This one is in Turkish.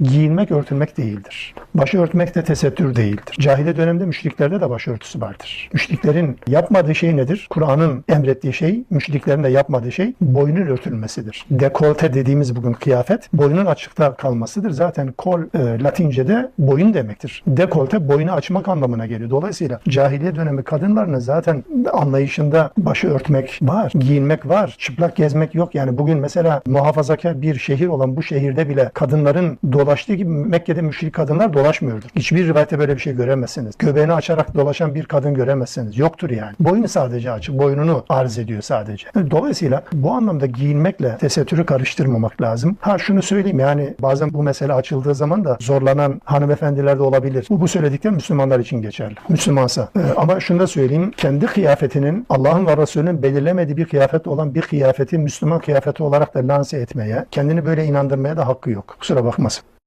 Giyinmek örtünmek değildir. Başı örtmek de tesettür değildir. Cahiliye döneminde müşriklerde de başörtüsü vardır. Müşriklerin yapmadığı şey nedir? Kur'an'ın emrettiği şey, müşriklerin de yapmadığı şey boynun örtülmesidir. Dekolte dediğimiz bugün kıyafet boynun açıkta kalmasıdır. Zaten kol e, Latince'de boyun demektir. Dekolte boynu açmak anlamına geliyor. Dolayısıyla cahiliye dönemi kadınlarının zaten anlayışında başı örtmek var, giyinmek var, çıplak gezmek yok. Yani bugün mesela muhafazakar bir şehir olan bu şehirde bile kadınların dolaştığı gibi Mekke'de müşrik kadınlar dolaşmıyordur. Hiçbir rivayette böyle bir şey göremezsiniz. Göbeğini açarak dolaşan bir kadın göremezsiniz. Yoktur yani. Boynu sadece açık. Boynunu arz ediyor sadece. Dolayısıyla bu anlamda giyinmekle tesettürü karıştırmamak lazım. Ha şunu söyleyeyim yani bazen bu mesele açıldığı zaman da zorlanan hanımefendiler de olabilir. Bu, bu söylediklerim Müslümanlar için geçerli. Müslümansa. Ee, ama şunu da söyleyeyim. Kendi kıyafetinin Allah'ın ve Resulünün belirlemediği bir kıyafet olan bir kıyafeti Müslüman kıyafeti olarak da lanse etmeye, kendini böyle inandırmaya da hakkı yok. Kusura bakmasın.